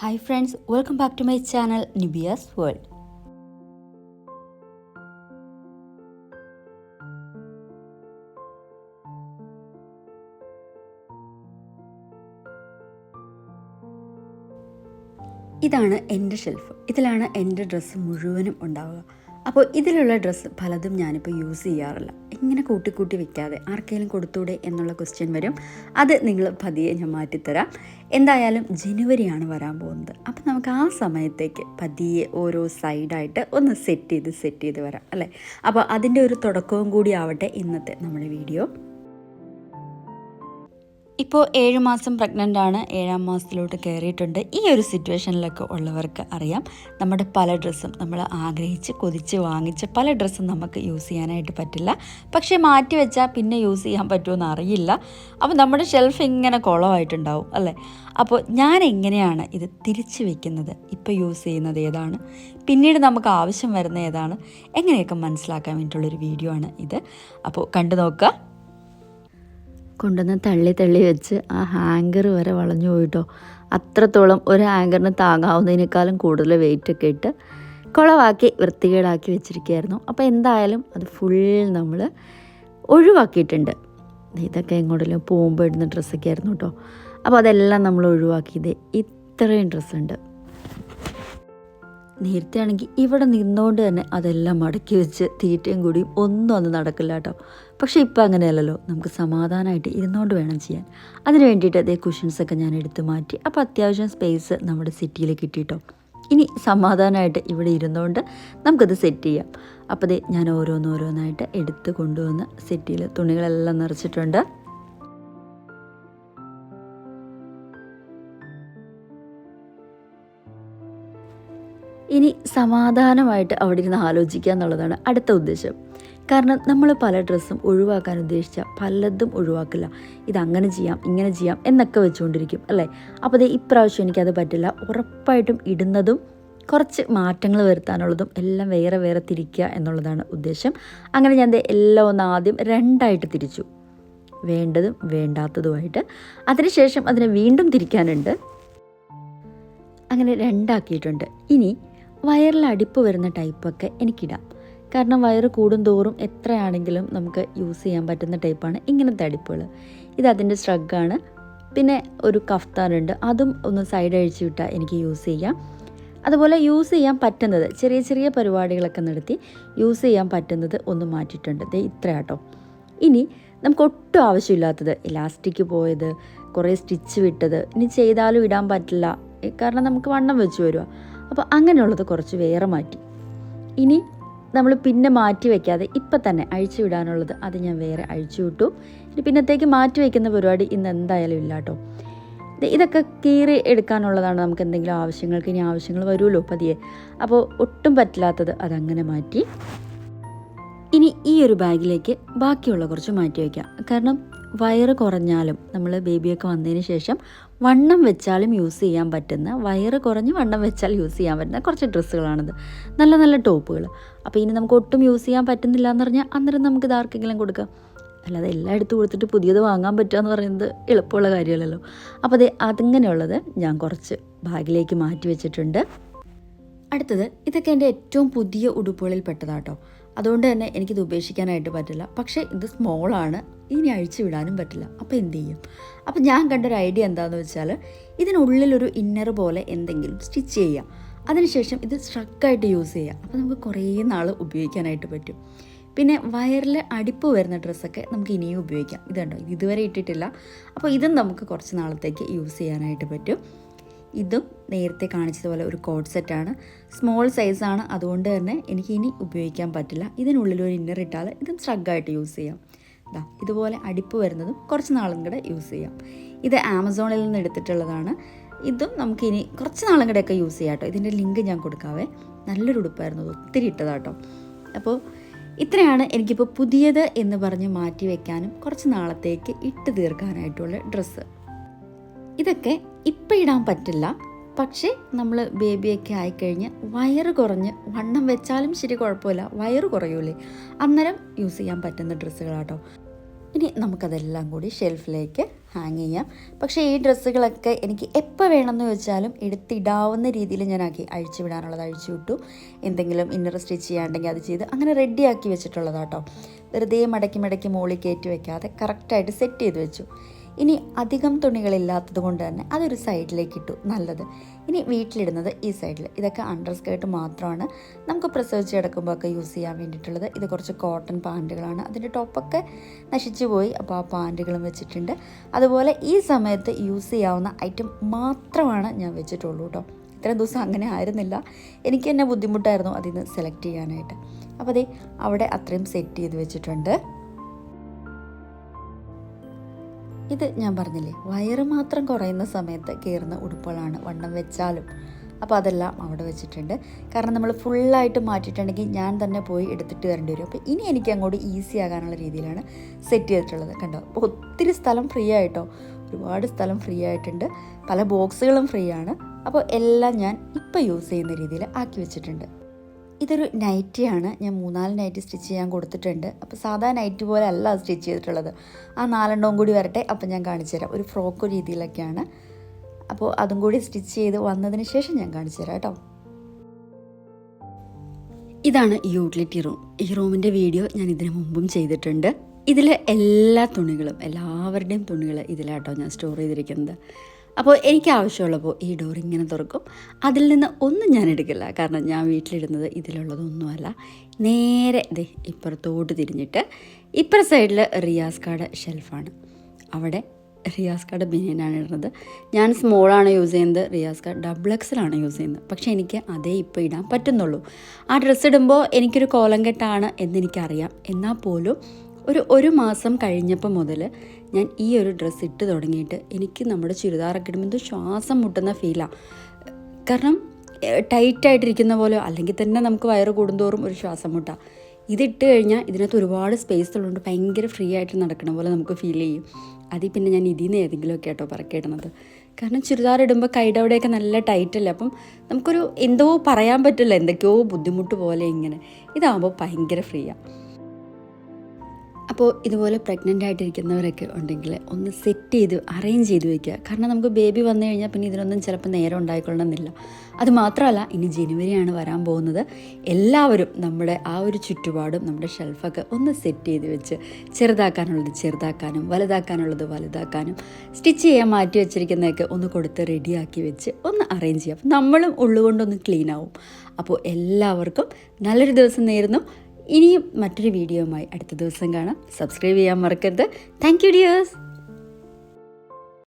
Hi friends welcome back to my channel Nibiya's world ഇതാണ് എന്റെ shelf ഇതിലാണ് എന്റെ ഡ്രസ്സ് മുഴുവനും ഉണ്ടാവുക. അപ്പോൾ ഇതിലുള്ള ഡ്രസ്സ് പലതും ഞാനിപ്പോൾ യൂസ് ചെയ്യാറില്ല. ഇങ്ങനെ കൂട്ടിക്കൂട്ടി കൂട്ടി വെക്കാതെ ആർക്കെങ്കിലും കൊടുത്തൂടെ എന്നുള്ള ക്വസ്റ്റ്യൻ വരും. അത് നിങ്ങൾ പതിയെ ഞാൻ മാറ്റിത്തരാം. എന്തായാലും ജനുവരിയാണ് വരാൻ പോകുന്നത്. അപ്പോൾ നമുക്ക് ആ സമയത്തേക്ക് പതിയെ ഓരോ സൈഡായിട്ട് ഒന്ന് സെറ്റ് ചെയ്ത് സെറ്റ് ചെയ്ത് വരാം. അല്ലേ? അപ്പോൾ അതിന്റെ ഒരു തുടക്കവും കൂടി ആവട്ടെ ഇന്നത്തെ നമ്മുടെ വീഡിയോ ഇപ്പോൾ ഏഴ് മാസം പ്രഗ്നന്റ് ആണ്. ഏഴാം മാസത്തിലോട്ട് കയറിയിട്ടുണ്ട് ഈ ഒരു സിറ്റുവേഷനിലൊക്കെ ഉള്ളവർക്ക് അറിയാം. നമ്മുടെ പല ഡ്രസ്സും നമ്മൾ ആഗ്രഹിച്ച് കൊതിച്ച് വാങ്ങിച്ച പല ഡ്രസ്സും നമുക്ക് യൂസ് ചെയ്യാനായിട്ട് പറ്റില്ല. പക്ഷേ മാറ്റി വെച്ചാൽ പിന്നെ യൂസ് ചെയ്യാൻ പറ്റുമെന്ന് അറിയില്ല. അപ്പോൾ നമ്മുടെ ഷെൽഫ് ഇങ്ങനെ കുളമായിട്ടുണ്ടാവും അല്ലേ? അപ്പോൾ ഞാൻ എങ്ങനെയാണ് ഇത് തിരിച്ചു വെക്കുന്നത്? ഇപ്പോൾ യൂസ് ചെയ്യുന്നത് ഏതാണ്? പിന്നീട് നമുക്ക് ആവശ്യം വരുന്ന ഏതാണ്? എങ്ങനെയൊക്കെ മനസ്സിലാക്കാൻ വേണ്ടിയിട്ടുള്ളൊരു വീഡിയോ ആണ് ഇത്. അപ്പോൾ കണ്ടു നോക്കുക. കൊണ്ടുവന്ന് തള്ളി തള്ളി വെച്ച് ആ ഹാങ്കർ വരെ വളഞ്ഞു പോയിട്ടോ. അത്രത്തോളം ഒരു ഹാങ്കറിന് താങ്ങാവുന്നതിനേക്കാളും കൂടുതൽ വെയിറ്റ് ഒക്കെ ഇട്ട് കുളവാക്കി വൃത്തികേടാക്കി വെച്ചിരിക്കുകയായിരുന്നു. അപ്പോൾ എന്തായാലും അത് ഫുൾ നമ്മൾ ഒഴിവാക്കിയിട്ടുണ്ട്. ഇതൊക്കെ എങ്ങോട്ടെങ്കിലും പോകുമ്പോൾ ഇടുന്ന ഡ്രസ്സൊക്കെ ആയിരുന്നു കേട്ടോ. അപ്പോൾ അതെല്ലാം നമ്മൾ ഒഴിവാക്കിയത് ഇത്രയും ഡ്രസ്സുണ്ട് നേരത്തെ ആണെങ്കിൽ ഇവിടെ നിന്നുകൊണ്ട് തന്നെ അതെല്ലാം മടക്കി വെച്ച് തീറ്റയും കൂടിയും ഒന്നും അന്ന് നടക്കില്ല കേട്ടോ. പക്ഷേ ഇപ്പം അങ്ങനെയല്ലല്ലോ. നമുക്ക് സമാധാനമായിട്ട് ഇരുന്നുകൊണ്ട് വേണം ചെയ്യാൻ. അതിന് വേണ്ടിയിട്ട് അതേ കുഷൻസൊക്കെ ഞാൻ എടുത്തു മാറ്റി. അപ്പോൾ അത്യാവശ്യം സ്പേസ് നമ്മുടെ സിറ്റിയിൽ കിട്ടിയിട്ടോ ഇനി സമാധാനമായിട്ട് ഇവിടെ ഇരുന്നുകൊണ്ട് നമുക്കത് സെറ്റ് ചെയ്യാം. അപ്പോൾ ഞാൻ ഓരോന്നോരോന്നായിട്ട് എടുത്ത് കൊണ്ടുവന്ന് സെറ്റിയിൽ തുണികളെല്ലാം നിറച്ചിട്ടുണ്ട്. ഇനി സമാധാനമായിട്ട് അവിടെ ഇരുന്ന് ആലോചിക്കുക എന്നുള്ളതാണ് അടുത്ത ഉദ്ദേശം. കാരണം നമ്മൾ പല ഡ്രസ്സും ഒഴിവാക്കാൻ ഉദ്ദേശിച്ച പലതും ഒഴിവാക്കില്ല. ഇതങ്ങനെ ചെയ്യാം ഇങ്ങനെ ചെയ്യാം എന്നൊക്കെ വെച്ചുകൊണ്ടിരിക്കും അല്ലേ? അപ്പോൾ അതേ ഇപ്രാവശ്യം എനിക്കത് പറ്റില്ല. ഉറപ്പായിട്ടും ഇടുന്നതും കുറച്ച് മാറ്റങ്ങൾ വരുത്താനുള്ളതും എല്ലാം വേറെ വേറെ തിരിക്കുക എന്നുള്ളതാണ് ഉദ്ദേശം. അങ്ങനെ ഞാൻ എല്ലാം ഒന്ന് ആദ്യം രണ്ടായിട്ട് തിരിച്ചു. വേണ്ടതും വേണ്ടാത്തതുമായിട്ട്. അതിനുശേഷം അതിനെ വീണ്ടും തിരിക്കാനുണ്ട്. അങ്ങനെ രണ്ടാക്കിയിട്ടുണ്ട്. ഇനി വയറിൽ അടിപ്പ് വരുന്ന ടൈപ്പൊക്കെ എനിക്കിടാം. കാരണം വയറ് കൂടും തോറും എത്രയാണെങ്കിലും നമുക്ക് യൂസ് ചെയ്യാൻ പറ്റുന്ന ടൈപ്പാണ് ഇങ്ങനത്തെ അടിപ്പുകൾ. ഇത് അതിന്റെ സ്ട്രഗാണ് പിന്നെ ഒരു കഫ്താനുണ്ട് അതും ഒന്ന് സൈഡ് അഴിച്ചു വിട്ടാൽ എനിക്ക് യൂസ് ചെയ്യാം. അതുപോലെ യൂസ് ചെയ്യാൻ പറ്റുന്നത് ചെറിയ ചെറിയ പരിപാടികളൊക്കെ നടത്തി യൂസ് ചെയ്യാൻ പറ്റുന്നത് ഒന്ന് മാറ്റിയിട്ടുണ്ട്. ദേ ഇത്രയാട്ടോ. ഇനി നമുക്ക് ഒട്ടും ആവശ്യമില്ലാത്തത് ഇലാസ്റ്റിക് പോയത് കുറേ സ്റ്റിച്ച് വിട്ടത് ഇനി ചെയ്താലും ഇടാൻ പറ്റില്ല. കാരണം നമുക്ക് വണ്ണം വെച്ച് വരുക അപ്പോൾ അങ്ങനെയുള്ളത് കുറച്ച് വേറെ മാറ്റി. ഇനി നമ്മൾ പിന്നെ മാറ്റി വയ്ക്കാതെ ഇപ്പം തന്നെ അഴിച്ചു വിടാനുള്ളത് അത് ഞാൻ വേറെ അഴിച്ചു വിട്ടു. ഇനി പിന്നത്തേക്ക് മാറ്റി വയ്ക്കുന്ന പരിപാടി ഇന്ന് എന്തായാലും ഇല്ല കേട്ടോ ഇതൊക്കെ കീറി എടുക്കാനുള്ളതാണ് നമുക്ക് എന്തെങ്കിലും ആവശ്യങ്ങൾക്ക് ഇനി ആവശ്യങ്ങൾ വരുമല്ലോ പതിയെ. അപ്പോൾ ഒട്ടും പറ്റില്ലാത്തത് അതങ്ങനെ മാറ്റി. ഇനി ഈ ഒരു ബാഗിലേക്ക് ബാക്കിയുള്ള കുറച്ച് മാറ്റി വയ്ക്കാം കാരണം വയറ് കുറഞ്ഞാലും നമ്മൾ ബേബിയൊക്കെ വന്നതിന് ശേഷം വണ്ണം വെച്ചാലും യൂസ് ചെയ്യാൻ പറ്റുന്ന വയറ് കുറഞ്ഞ് വണ്ണം വെച്ചാൽ യൂസ് ചെയ്യാൻ പറ്റുന്ന കുറച്ച് ഡ്രസ്സുകളാണിത്. നല്ല നല്ല ടോപ്പുകൾ അപ്പോൾ ഇനി നമുക്ക് ഒട്ടും യൂസ് ചെയ്യാൻ പറ്റുന്നില്ല എന്ന് പറഞ്ഞാൽ അന്നേരം നമുക്ക് ഇത് ആർക്കെങ്കിലും കൊടുക്കാം. അല്ലാതെ എല്ലാം എടുത്ത് കൊടുത്തിട്ട് പുതിയത് വാങ്ങാൻ പറ്റുക എന്ന് പറയുന്നത് എളുപ്പമുള്ള കാര്യമല്ലല്ലോ. അപ്പോൾ അതെ അതിങ്ങനെയുള്ളത് ഞാൻ കുറച്ച് ബാഗിലേക്ക് മാറ്റി വെച്ചിട്ടുണ്ട്. അടുത്തത് ഇതൊക്കെ എന്റെ ഏറ്റവും പുതിയ ഉടുപ്പുകളിൽ പെട്ടതാട്ടോ. അതുകൊണ്ട് തന്നെ എനിക്കിത് ഉപേക്ഷിക്കാനായിട്ട് പറ്റില്ല. പക്ഷേ ഇത് സ്മോളാണ് ഇനി അഴിച്ചു വിടാനും പറ്റില്ല. അപ്പോൾ എന്ത് ചെയ്യും? അപ്പോൾ ഞാൻ കണ്ടൊരു ഐഡിയ എന്താണെന്ന് വെച്ചാൽ ഇതിനുള്ളിലൊരു ഇന്നർ പോലെ എന്തെങ്കിലും സ്റ്റിച്ച് ചെയ്യാം. അതിനുശേഷം ഇത് സ്ട്രക്കായിട്ട് യൂസ് ചെയ്യാം. അപ്പോൾ നമുക്ക് കുറേ നാൾ ഉപയോഗിക്കാനായിട്ട് പറ്റും. പിന്നെ വയറിൽ അടിപ്പ് വരുന്ന ഡ്രസ്സൊക്കെ നമുക്ക് ഇനിയും ഉപയോഗിക്കാം. ഇതുണ്ടോ ഇത് ഇതുവരെ ഇട്ടിട്ടില്ല. അപ്പോൾ ഇതും നമുക്ക് കുറച്ച് നാളത്തേക്ക് യൂസ് ചെയ്യാനായിട്ട് പറ്റും. ഇതും നേരത്തെ കാണിച്ചതുപോലെ ഒരു കോഡ് സെറ്റാണ് സ്മോൾ സൈസാണ് അതുകൊണ്ട് തന്നെ എനിക്ക് ഇനി ഉപയോഗിക്കാൻ പറ്റില്ല. ഇതിനുള്ളിൽ ഒരു ഇന്നർ ഇട്ടാൽ ഇതും സ്ട്രഗായിട്ട് യൂസ് ചെയ്യാം. ഇതുപോലെ അടിപ്പ് വരുന്നതും കുറച്ച് നാളും കൂടെ യൂസ് ചെയ്യാം. ഇത് ആമസോണിൽ നിന്ന് എടുത്തിട്ടുള്ളതാണ്. ഇതും നമുക്കിനി കുറച്ച് നാളും കൂടെയൊക്കെ യൂസ് ചെയ്യാം കേട്ടോ ഇതിന്റെ ലിങ്ക് ഞാൻ കൊടുക്കാവേ. നല്ലൊരു ഉടുപ്പായിരുന്നു ഒത്തിരി ഇട്ടതാട്ടോ. അപ്പോൾ ഇത്രയാണ് എനിക്കിപ്പോൾ പുതിയത് എന്ന് പറഞ്ഞ് മാറ്റി വെക്കാനും കുറച്ച് നാളത്തേക്ക് ഇട്ട് തീർക്കാനായിട്ടുള്ള ഡ്രസ്സ്. ഇതൊക്കെ ഇപ്പം ഇടാൻ പറ്റില്ല. പക്ഷേ നമ്മൾ ബേബിയൊക്കെ ആയിക്കഴിഞ്ഞ് വയറ് കുറഞ്ഞ് വണ്ണം വെച്ചാലും ശരി കുഴപ്പമില്ല. വയറ് കുറയൂലേ. അന്നേരം യൂസ് ചെയ്യാൻ പറ്റുന്ന ഡ്രസ്സുകളാട്ടോ. ഇനി നമുക്കതെല്ലാം കൂടി ഷെൽഫിലേക്ക് ഹാങ് ചെയ്യാം. പക്ഷേ ഈ ഡ്രസ്സുകളൊക്കെ എനിക്ക് എപ്പോൾ വേണമെന്ന് വെച്ചാലും എടുത്തിടാവുന്ന രീതിയിൽ ഞാൻ ആക്കി അഴിച്ചു വിടാനുള്ളത് അഴിച്ചു വിട്ടു എന്തെങ്കിലും ഇന്നർ സ്റ്റിച്ച് ചെയ്യാണ്ടെങ്കിൽ അത് ചെയ്ത് അങ്ങനെ റെഡിയാക്കി വെച്ചിട്ടുള്ളതാട്ടോ. വെറുതെ മടക്കി മടക്കി മോളിൽ കയറ്റി വെക്കാതെ കറക്റ്റായിട്ട് സെറ്റ് ചെയ്ത് വെച്ചു. ഇനി അധികം തുണികളില്ലാത്തത് കൊണ്ട് തന്നെ അതൊരു സൈഡിലേക്ക് ഇട്ടു. നല്ലത്. ഇനി വീട്ടിലിടുന്നത് ഈ സൈഡിൽ ഇതൊക്കെ അണ്ടർ സ്കേർട്ട് മാത്രമാണ്. നമുക്ക് പ്രസവിച്ച് ചെയ്തെടുക്കുമ്പോഴൊക്കെ യൂസ് ചെയ്യാൻ വേണ്ടിയിട്ടുള്ളത്. ഇത് കുറച്ച് കോട്ടൺ പാന്റുകളാണ്. അതിന്റെ ടോപ്പൊക്കെ നശിച്ചു പോയി. അപ്പോൾ ആ പാന്റുകളും വെച്ചിട്ടുണ്ട്. അതുപോലെ ഈ സമയത്ത് യൂസ് ചെയ്യാവുന്ന ഐറ്റം മാത്രമാണ് ഞാൻ വെച്ചിട്ടുള്ളൂ കേട്ടോ ഇത്രയും ദിവസം അങ്ങനെ ആയിരുന്നില്ല. എനിക്ക് തന്നെ ബുദ്ധിമുട്ടായിരുന്നു അതിൽ നിന്ന് സെലക്ട് ചെയ്യാനായിട്ട്. അപ്പോൾ അതേ അവിടെ അത്രയും സെറ്റ് ചെയ്ത് വെച്ചിട്ടുണ്ട്. ഇത് ഞാൻ പറഞ്ഞില്ലേ വയറ് മാത്രം കുറയുന്ന സമയത്ത് കയറുന്ന ഉടുപ്പുകളാണ് വണ്ണം വെച്ചാലും. അപ്പോൾ അതെല്ലാം അവിടെ വെച്ചിട്ടുണ്ട്. കാരണം നമ്മൾ ഫുള്ളായിട്ട് മാറ്റിയിട്ടുണ്ടെങ്കിൽ ഞാൻ തന്നെ പോയി എടുത്തിട്ട് വരേണ്ടി വരും. അപ്പോൾ ഇനി എനിക്ക് അങ്ങോട്ട് ഈസി ആകാനുള്ള രീതിയിലാണ് സെറ്റ് ചെയ്തിട്ടുള്ളത്. കണ്ടോ? അപ്പോൾ ഒത്തിരി സ്ഥലം ഫ്രീ ആയിട്ടോ? ഒരുപാട് സ്ഥലം ഫ്രീ ആയിട്ടുണ്ട്. പല ബോക്സുകളും ഫ്രീ ആണ്. അപ്പോൾ എല്ലാം ഞാൻ ഇപ്പോൾ യൂസ് ചെയ്യുന്ന രീതിയിൽ ആക്കി വെച്ചിട്ടുണ്ട്. ഇതൊരു നൈറ്റിയാണ്. ഞാൻ മൂന്നാൽ നൈറ്റ് സ്റ്റിച്ച് ചെയ്യാൻ കൊടുത്തിട്ടുണ്ട്. അപ്പോൾ സാധാ നൈറ്റ് പോലെ അല്ല സ്റ്റിച്ച് ചെയ്തിട്ടുള്ളത്. ആ നാലെണ്ണവും കൂടി വരട്ടെ അപ്പം ഞാൻ കാണിച്ചു തരാം. ഒരു ഫ്രോക്ക് രീതിയിലൊക്കെയാണ്. അപ്പോൾ അതും കൂടി സ്റ്റിച്ച് ചെയ്ത് വന്നതിന് ശേഷം ഞാൻ കാണിച്ചു തരാം കേട്ടോ. ഇതാണ് യൂട്ടിലിറ്റി റൂം. ഈ റൂമിന്റെ വീഡിയോ ഞാൻ ഇതിനു മുമ്പും ചെയ്തിട്ടുണ്ട്. ഇതിലെ എല്ലാ തുണികളും എല്ലാവരുടെയും തുണികൾ ഇതിലാട്ടോ ഞാൻ സ്റ്റോർ ചെയ്തിരിക്കുന്നത്. അപ്പോൾ എനിക്ക് ആവശ്യമുള്ളപ്പോൾ ഈ ഡോർ ഇങ്ങനെ തുറക്കും. അതിൽ നിന്ന് ഒന്നും ഞാൻ എടുക്കില്ല. കാരണം ഞാൻ വീട്ടിലിടുന്നത് ഇതിലുള്ളതൊന്നുമല്ല. നേരെ ദേ ഇപ്പുറത്തോട്ട് തിരിഞ്ഞിട്ട് ഇപ്പുറ സൈഡിൽ റിയാസ് കാർഡ് ഷെൽഫാണ്. അവിടെ റിയാസ് കാർഡ് ബനിയനാണ് ഇടുന്നത്. ഞാൻ സ്മോളാണ് യൂസ് ചെയ്യുന്നത്. റിയാസ് കാർഡ് ഡബിൾ എക്സലാണ് യൂസ് ചെയ്യുന്നത്. പക്ഷേ എനിക്ക് അതേ ഇപ്പോൾ ഇടാൻ പറ്റുന്നുള്ളൂ. ആ ഡ്രസ്സ് ഇടുമ്പോൾ എനിക്കൊരു കോലം കെട്ടാണ് എന്നെനിക്കറിയാം. എന്നാൽ പോലും ഒരു ഒരു മാസം കഴിഞ്ഞപ്പോൾ മുതൽ ഞാൻ ഈ ഒരു ഡ്രസ്സ് ഇട്ട് തുടങ്ങിയിട്ട് എനിക്ക് നമ്മുടെ ചുരിദാറൊക്കെ ഇടുമ്പോൾ എന്തോ ശ്വാസം മുട്ടുന്ന ഫീലാണ് കാരണം ടൈറ്റായിട്ടിരിക്കുന്ന പോലെ അല്ലെങ്കിൽ തന്നെ നമുക്ക് വയറ് കൂടുന്തോറും ഒരു ശ്വാസം മുട്ടാണ് ഇതിട്ട് കഴിഞ്ഞാൽ ഇതിനകത്ത് ഒരുപാട് സ്പേസ് ഉള്ളതുകൊണ്ട് ഭയങ്കര ഫ്രീ ആയിട്ട് നടക്കണ പോലെ നമുക്ക് ഫീൽ ചെയ്യും. അതിൽ പിന്നെ ഞാൻ ഇതിൽ നിന്ന് ഏതെങ്കിലുമൊക്കെ ആട്ടോ പറക്കിയിടുന്നത് കാരണം ചുരിദാർ ഇടുമ്പോൾ കൈയുടെ അവിടെയൊക്കെ നല്ല ടൈറ്റല്ലേ അപ്പം നമുക്കൊരു എന്തോ പറയാൻ പറ്റില്ല. എന്തൊക്കെയോ ബുദ്ധിമുട്ട് പോലെ ഇങ്ങനെ. ഇതാകുമ്പോൾ ഭയങ്കര ഫ്രീയാണ് അപ്പോൾ ഇതുപോലെ പ്രഗ്നന്റ് ആയിട്ടിരിക്കുന്നവരൊക്കെ ഉണ്ടെങ്കിൽ ഒന്ന് സെറ്റ് ചെയ്ത് അറേഞ്ച് ചെയ്ത് വെക്കുക. കാരണം നമുക്ക് ബേബി വന്നു കഴിഞ്ഞാൽ പിന്നെ ഇതിനൊന്നും ചിലപ്പോൾ നേരം ഉണ്ടായിക്കൊള്ളണമെന്നില്ല. അത് മാത്രമല്ല ഇനി ജനുവരിയാണ് വരാൻ പോകുന്നത്. എല്ലാവരും നമ്മുടെ ആ ഒരു ചുറ്റുപാടും നമ്മുടെ ഷെൽഫൊക്കെ ഒന്ന് സെറ്റ് ചെയ്ത് വെച്ച് ചെറുതാക്കാനുള്ളത് ചെറുതാക്കാനും വലുതാക്കാനുള്ളത് വലുതാക്കാനും സ്റ്റിച്ച് ചെയ്യാൻ മാറ്റി വെച്ചിരിക്കുന്നതൊക്കെ ഒന്ന് കൊടുത്ത് റെഡിയാക്കി വെച്ച് ഒന്ന് അറേഞ്ച് ചെയ്യാം നമ്മളും ഉള്ളുകൊണ്ടൊന്ന് ക്ലീൻ ആവും. അപ്പോൾ എല്ലാവർക്കും നല്ലൊരു ദിവസം നേരുന്നു. ഇനിയും മറ്റൊരു വീഡിയോയുമായി അടുത്ത ദിവസം കാണാം. സബ്സ്ക്രൈബ് ചെയ്യാൻ മറക്കരുത്. Thank you dears